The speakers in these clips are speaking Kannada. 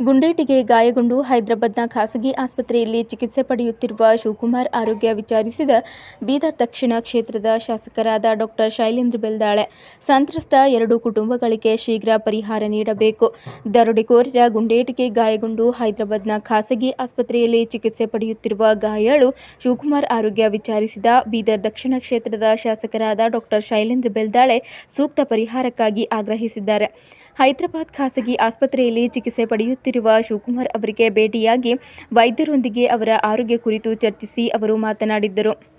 ಗುಂಡೇಟಿಗೆ ಗಾಯಗೊಂಡು ಹೈದರಾಬಾದ್ನ ಖಾಸಗಿ ಆಸ್ಪತ್ರೆಯಲ್ಲಿ ಚಿಕಿತ್ಸೆ ಪಡೆಯುತ್ತಿರುವ ಶಿವಕುಮಾರ್ ಆರೋಗ್ಯ ವಿಚಾರಿಸಿದ ಬೀದರ್ ದಕ್ಷಿಣ ಕ್ಷೇತ್ರದ ಶಾಸಕರಾದ ಡಾಕ್ಟರ್ ಶೈಲೇಂದ್ರ ಬೆಲ್ದಾಳೆ, ಸಂತ್ರಸ್ತ ಎರಡು ಕುಟುಂಬಗಳಿಗೆ ಶೀಘ್ರ ಪರಿಹಾರ ನೀಡಬೇಕು. ದರೋಡೆಕೋರರ ಗುಂಡೇಟಿಗೆ ಗಾಯಗೊಂಡು ಹೈದರಾಬಾದ್ನ ಖಾಸಗಿ ಆಸ್ಪತ್ರೆಯಲ್ಲಿ ಚಿಕಿತ್ಸೆ ಪಡೆಯುತ್ತಿರುವ ಗಾಯಾಳು ಶಿವಕುಮಾರ್ ಆರೋಗ್ಯ ವಿಚಾರಿಸಿದ ಬೀದರ್ ದಕ್ಷಿಣ ಕ್ಷೇತ್ರದ ಶಾಸಕರಾದ ಡಾಕ್ಟರ್ ಶೈಲೇಂದ್ರ ಬೆಲ್ದಾಳೆ ಸೂಕ್ತ ಪರಿಹಾರಕ್ಕಾಗಿ ಆಗ್ರಹಿಸಿದ್ದಾರೆ. ಹೈದರಾಬಾದ್ ಖಾಸಗಿ ಆಸ್ಪತ್ರೆಯಲ್ಲಿ ಚಿಕಿತ್ಸೆ ಪಡೆಯುತ್ತಿರುವ ಶಿವಕುಮಾರ್ ಅವರಿಗೆ ಭೇಟಿಯಾಗಿ ವೈದ್ಯರೊಂದಿಗೆ ಅವರ ಆರೋಗ್ಯ ಕುರಿತು ಚರ್ಚಿಸಿ ಅವರು ಮಾತನಾಡಿದ್ದರು.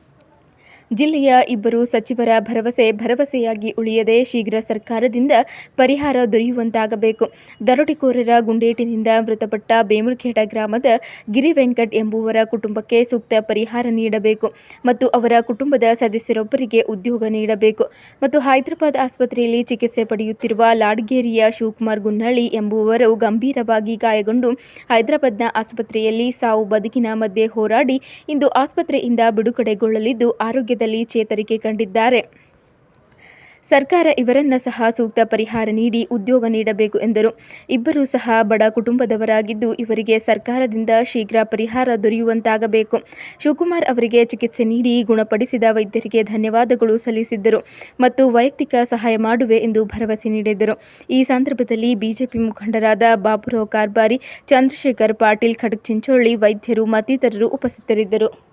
ಜಿಲ್ಲೆಯ ಇಬ್ಬರು ಸಚಿವರ ಭರವಸೆ ಭರವಸೆಯಾಗಿ ಉಳಿಯದೆ ಶೀಘ್ರ ಸರ್ಕಾರದಿಂದ ಪರಿಹಾರ ದೊರೆಯುವಂತಾಗಬೇಕು. ದರೋಡೆಕೋರರ ಗುಂಡೇಟಿನಿಂದ ಮೃತಪಟ್ಟ ಬೇಮುಳ್ಖೇಟ ಗ್ರಾಮದ ಗಿರಿ ವೆಂಕಟ್ ಎಂಬುವರ ಕುಟುಂಬಕ್ಕೆ ಸೂಕ್ತ ಪರಿಹಾರ ನೀಡಬೇಕು ಮತ್ತು ಅವರ ಕುಟುಂಬದ ಸದಸ್ಯರೊಬ್ಬರಿಗೆ ಉದ್ಯೋಗ ನೀಡಬೇಕು ಮತ್ತು ಹೈದರಾಬಾದ್ ಆಸ್ಪತ್ರೆಯಲ್ಲಿ ಚಿಕಿತ್ಸೆ ಪಡೆಯುತ್ತಿರುವ ಲಾಡ್ಗೇರಿಯ ಶಿವಕುಮಾರ್ ಗುನ್ನಳ್ಳಿ ಎಂಬುವರು ಗಂಭೀರವಾಗಿ ಗಾಯಗೊಂಡು ಹೈದರಾಬಾದ್ನ ಆಸ್ಪತ್ರೆಯಲ್ಲಿ ಸಾವು ಬದುಕಿನ ಮಧ್ಯೆ ಹೋರಾಡಿ ಇಂದು ಆಸ್ಪತ್ರೆಯಿಂದ ಬಿಡುಗಡೆಗೊಳ್ಳಲಿದ್ದು ಆರೋಗ್ಯದಲ್ಲಿ ಚೇತರಿಕೆ ಕಂಡಿದ್ದಾರೆ. ಸರ್ಕಾರ ಇವರನ್ನ ಸಹ ಸೂಕ್ತ ಪರಿಹಾರ ನೀಡಿ ಉದ್ಯೋಗ ನೀಡಬೇಕು ಎಂದರು. ಇಬ್ಬರೂ ಸಹ ಬಡ ಕುಟುಂಬದವರಾಗಿದ್ದು ಇವರಿಗೆ ಸರ್ಕಾರದಿಂದ ಶೀಘ್ರ ಪರಿಹಾರ ದೊರೆಯುವಂತಾಗಬೇಕು. ಶಿವಕುಮಾರ್ ಅವರಿಗೆ ಚಿಕಿತ್ಸೆ ನೀಡಿ ಗುಣಪಡಿಸಿದ ವೈದ್ಯರಿಗೆ ಧನ್ಯವಾದಗಳು ಸಲ್ಲಿಸಿದ್ದರು ಮತ್ತು ವೈಯಕ್ತಿಕ ಸಹಾಯ ಮಾಡುವೆ ಎಂದು ಭರವಸೆ ನೀಡಿದರು ಈ ಸಂದರ್ಭದಲ್ಲಿ ಬಿಜೆಪಿ ಮುಖಂಡರಾದ ಬಾಬುರಾವ್ ಕಾರ್ಬಾರಿ, ಚಂದ್ರಶೇಖರ್ ಪಾಟೀಲ್, ಖಡಕ್ ಚಿಂಚೋಳಿ ವೈದ್ಯರು ಮತ್ತಿತರರು ಉಪಸ್ಥಿತರಿದ್ದರು.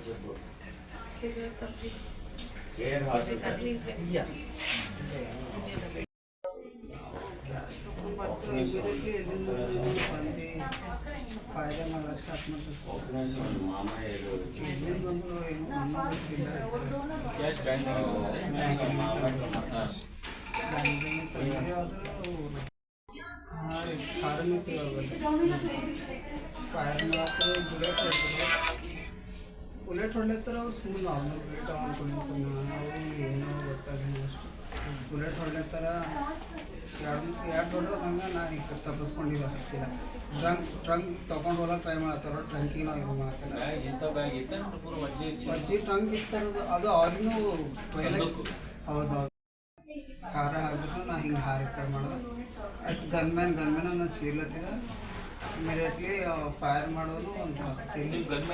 it's a book. Is it Jail hospital. Yeah. Cash bank foreign foreign bullet ಹೊಡ್ಲತ್ತಾರ ಸುಮ್ಮನೆ ನಾರ್ಮಲ್ ಬುಲೆಟ್ ಅವ ಅನ್ಕೊಂಡು ಸುಮ್ಮನೆ ಅವು ಏನೋ ಗೊತ್ತಾಗಿಲ್ಲ ಅಷ್ಟು. ಬುಲೆಟ್ ಹೊಡ್ಲತ್ತಾರ ಎರಡು ಎರಡು ಹೊಡೆದ್ರೆ ನಂಗೆ ನಾ ಈಗ ತಪ್ಪಿಸ್ಕೊಂಡಿದ್ದೆ ಹಾಕ್ತಿಲ್ಲ ಟ್ರಂಕ್ ಟ್ರಂಕ್ ತೊಗೊಂಡು ಹೋಗಕ್ಕೆ ಟ್ರೈ ಮಾಡತ್ತಾರ ಟ್ರಂಕಿಗೆ ನಾವು ಇದು ಮಾಡ್ತಿಲ್ಲ. ಬಜ್ಜಿ ಟ್ರಂಕ್ ಇತ್ತು ಸರ್ ಅದು. ಅದು ಅವ್ರಿಗೂ ಪೈಲೆ ಹೌದು ಹೌದು. ಖಾರ ಹಾಕಿದ್ರು ನಾ ಹಿಂಗೆ ಹಾರಿ ಕಡೆ ಮಾಡಿದೆ. ಆಯ್ತು ಗನ್ಮ್ಯಾನ್ ಗನ್ಮ್ಯಾನ್ ನಾನು ಚೀಲತ್ತಿದ ಇಮಿಡಿಯೇಟ್ಲಿ ಫೈರ್ ಮಾಡೋನು ಒಂದು ಹತ್ತಿಲ್ಲ ಗನ್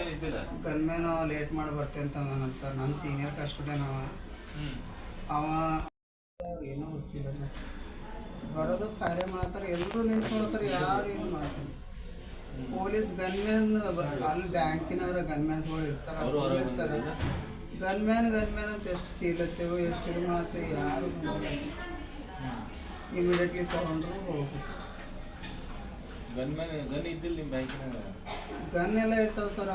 ಗನ್ಮ್ಯಾನ್ ಲೇಟ್ ಮಾಡಿ ಬರ್ತೆ ಅಂತ ನನ್ನ ಸರ್ ನನ್ನ ಸೀನಿಯರ್ ಕಸ್ಟುಡೇನ್ ನಾವು. ಅವ ಏನೋ ಗೊತ್ತಿಲ್ಲ ಬರೋದು ಫೈರೇ ಮಾಡ್ತಾರೆ ಎಲ್ಲರೂ ನಿಂತ್ಕೊಳ್ತಾರೆ ಯಾರು ಏನು ಮಾಡ್ತಾರೆ? ಪೊಲೀಸ್ ಗನ್ಮ್ಯಾನ್ ಅಲ್ಲಿ ಬ್ಯಾಂಕಿನವ್ರ ಗನ್ಮ್ಯಾನ್ಸ್ಗಳು ಇರ್ತಾರೆ ಅವ್ರು ಇರ್ತಾರೆ. ಗನ್ಮ್ಯಾನ್ ಗನ್ಮ್ಯಾನ್ ಅಂತ ಎಷ್ಟು ಚೀಲತ್ತೇವೋ ಎಷ್ಟು ಇದು ಮಾಡ್ತೇವೆ ಯಾರು ಇಮಿಡಿಯೇಟ್ಲಿ ತೊಗೊಂಡ್ರು ಹೋಗ್ಬೇಕು. ಗನ್ ಗನ್ ಇದ್ದಿಲ್ಲ ನಿಮ್ಮ ಬ್ಯಾಂಕಿನಾಗ ಗನ್ ಎಲ್ಲ ಇರ್ತಾವೆ ಸರ್